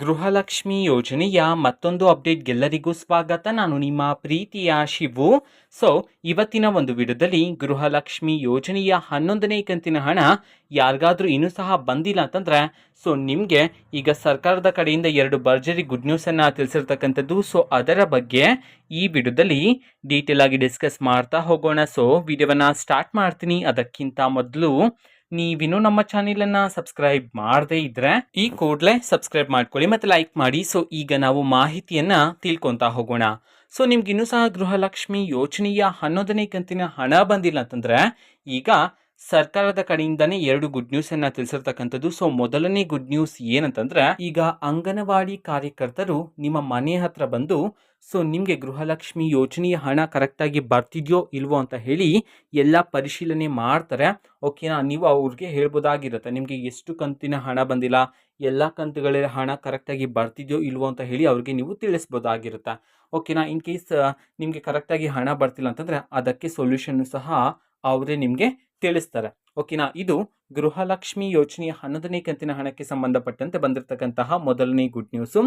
ಗೃಹಲಕ್ಷ್ಮಿ ಯೋಜನೆಯ ಮತ್ತೊಂದು ಅಪ್ಡೇಟ್ಗೆಲ್ಲರಿಗೂ ಸ್ವಾಗತ. ನಾನು ನಿಮ್ಮ ಪ್ರೀತಿಯ ಶಿವು. ಸೊ ಇವತ್ತಿನ ಒಂದು ವಿಡಿಯೋದಲ್ಲಿ ಗೃಹಲಕ್ಷ್ಮಿ ಯೋಜನೆಯ ಹನ್ನೊಂದನೇ ಕಂತಿನ ಹಣ ಯಾರಿಗಾದರೂ ಇನ್ನೂ ಸಹ ಬಂದಿಲ್ಲ ಅಂತಂದ್ರೆ ಸೊ ನಿಮಗೆ ಈಗ ಸರ್ಕಾರದ ಕಡೆಯಿಂದ ಎರಡು ಭರ್ಜರಿ ಗುಡ್ ನ್ಯೂಸನ್ನು ತಿಳಿಸಿರ್ತಕ್ಕಂಥದ್ದು. ಸೊ ಅದರ ಬಗ್ಗೆ ಈ ವಿಡಿಯೋದಲ್ಲಿ ಡೀಟೇಲ್ ಆಗಿ ಡಿಸ್ಕಸ್ ಮಾಡ್ತಾ ಹೋಗೋಣ. ಸೊ ವಿಡಿಯೋವನ್ನು ಸ್ಟಾರ್ಟ್ ಮಾಡ್ತೀನಿ. ಅದಕ್ಕಿಂತ ಮೊದಲು ನೀವಿನ್ನೂ ನಮ್ಮ ಚಾನೆಲನ್ನು ಸಬ್ಸ್ಕ್ರೈಬ್ ಮಾಡದೇ ಇದ್ರೆ ಈ ಕೂಡಲೇ ಸಬ್ಸ್ಕ್ರೈಬ್ ಮಾಡ್ಕೊಳ್ಳಿ ಮತ್ತು ಲೈಕ್ ಮಾಡಿ. ಸೊ, ಈಗ ನಾವು ಮಾಹಿತಿಯನ್ನು ತಿಳ್ಕೊತಾ ಹೋಗೋಣ. ಸೊ, ನಿಮ್ಗಿನ್ನೂ ಸಹ ಗೃಹಲಕ್ಷ್ಮಿ ಯೋಜನೆಯ ಹನ್ನೊಂದನೇ ಕಂತಿನ ಹಣ ಬಂದಿಲ್ಲ ಅಂತಂದ್ರೆ ಈಗ ಸರ್ಕಾರದ ಕಡೆಯಿಂದಾನೇ ಎರಡು ಗುಡ್ ನ್ಯೂಸ್ ಅನ್ನ ತಿಳಿಸಿರ್ತಕ್ಕಂಥದ್ದು. ಸೊ ಮೊದಲನೇ ಗುಡ್ ನ್ಯೂಸ್ ಏನಂತಂದ್ರೆ, ಈಗ ಅಂಗನವಾಡಿ ಕಾರ್ಯಕರ್ತರು ನಿಮ್ಮ ಮನೆ ಹತ್ರ ಬಂದು ಸೊ ನಿಮಗೆ ಗೃಹಲಕ್ಷ್ಮಿ ಯೋಜನೆಯ ಹಣ ಕರೆಕ್ಟಾಗಿ ಬರ್ತಿದ್ಯೋ ಇಲ್ವೋ ಅಂತ ಹೇಳಿ ಎಲ್ಲ ಪರಿಶೀಲನೆ ಮಾಡ್ತಾರೆ. ಓಕೆನಾ ನೀವು ಅವ್ರಿಗೆ ಹೇಳ್ಬೋದಾಗಿರುತ್ತೆ. ನಿಮಗೆ ಎಷ್ಟು ಕಂತಿನ ಹಣ ಬಂದಿಲ್ಲ, ಎಲ್ಲ ಕಂತುಗಳ ಹಣ ಕರೆಕ್ಟಾಗಿ ಬರ್ತಿದೆಯೋ ಇಲ್ವೋ ಅಂತ ಹೇಳಿ ಅವ್ರಿಗೆ ನೀವು ತಿಳಿಸ್ಬೋದಾಗಿರುತ್ತೆ. ಓಕೆನಾ ಇನ್ ಕೇಸ್ ನಿಮಗೆ ಕರೆಕ್ಟಾಗಿ ಹಣ ಬರ್ತಿಲ್ಲ ಅಂತಂದರೆ, ಅದಕ್ಕೆ ಸೊಲ್ಯೂಷನ್ನು ಸಹ ಅವರೇ ನಿಮಗೆ ತಿಳಿಸ್ತಾರೆ. ಓಕೆನಾ? ಇದು ಗೃಹಲಕ್ಷ್ಮಿ ಯೋಜನೆಯ ಹನ್ನೊಂದನೇ ಕಂತಿನ ಹಣಕ್ಕೆ ಸಂಬಂಧಪಟ್ಟಂತೆ ಬಂದಿರತಕ್ಕಂತಹ ಮೊದಲನೇ ಗುಡ್ ನ್ಯೂಸು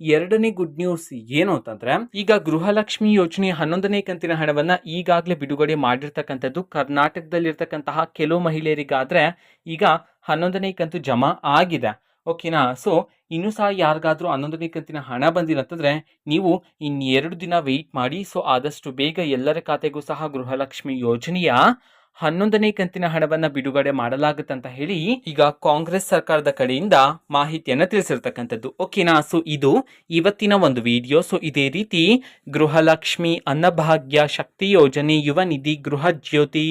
ಎರಡನೇ ಗುಡ್ ನ್ಯೂಸ್ ಏನು ಅಂತಂದ್ರೆ, ಈಗ ಗೃಹಲಕ್ಷ್ಮಿ ಯೋಜನೆಯ ಹನ್ನೊಂದನೇ ಕಂತಿನ ಹಣವನ್ನ ಈಗಾಗಲೇ ಬಿಡುಗಡೆ ಮಾಡಿರ್ತಕ್ಕಂಥದ್ದು ಕರ್ನಾಟಕದಲ್ಲಿರ್ತಕ್ಕಂತಹ ಕೆಲವು ಮಹಿಳೆಯರಿಗಾದ್ರೆ ಈಗ ಹನ್ನೊಂದನೇ ಕಂತು ಜಮಾ ಆಗಿದೆ. ಓಕೆನಾ? ಸೊ ಇನ್ನೂ ಸಹ ಯಾರಿಗಾದ್ರೂ ಹನ್ನೊಂದನೇ ಕಂತಿನ ಹಣ ಬಂದಿಲ್ಲ ಅಂತಂದರೆ, ನೀವು ಇನ್ನೆರಡು ದಿನ ವೆಯ್ಟ್ ಮಾಡಿ ಸೊ ಆದಷ್ಟು ಬೇಗ ಎಲ್ಲರ ಖಾತೆಗೂ ಸಹ ಗೃಹಲಕ್ಷ್ಮಿ ಯೋಜನೆಯ ಹನ್ನೊಂದನೇ ಕಂತಿನ ಹಣವನ್ನ ಬಿಡುಗಡೆ ಮಾಡಲಾಗುತ್ತೆ ಅಂತ ಹೇಳಿ ಈಗ ಕಾಂಗ್ರೆಸ್ ಸರ್ಕಾರದ ಕಡೆಯಿಂದ ಮಾಹಿತಿಯನ್ನ ತಿಳಿಸಿರ್ತಕ್ಕಂಥದ್ದು. ಓಕೆನಾ ಸೊ ಇದು ಇವತ್ತಿನ ಒಂದು ವಿಡಿಯೋ ಸೊ ಇದೇ ರೀತಿ ಗೃಹಲಕ್ಷ್ಮಿ ಅನ್ನಭಾಗ್ಯ ಶಕ್ತಿ ಯೋಜನೆ, ಯುವ ನಿಧಿ, ಗೃಹ ಜ್ಯೋತಿ,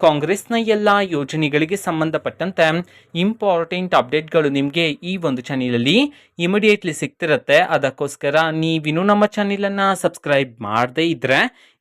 ಕಾಂಗ್ರೆಸ್ನ ಎಲ್ಲ ಯೋಜನೆಗಳಿಗೆ ಸಂಬಂಧಪಟ್ಟಂತೆ ಇಂಪಾರ್ಟೆಂಟ್ ಅಪ್ಡೇಟ್ಗಳು ನಿಮಗೆ ಈ ಒಂದು ಚಾನಲಲ್ಲಿ ಇಮಿಡಿಯೇಟ್ಲಿ ಸಿಗ್ತಿರುತ್ತೆ. ಅದಕ್ಕೋಸ್ಕರ ನೀವಿನ್ನೂ ನಮ್ಮ ಚಾನಲನ್ನು ಸಬ್ಸ್ಕ್ರೈಬ್ ಮಾಡದೇ ಇದ್ರೆ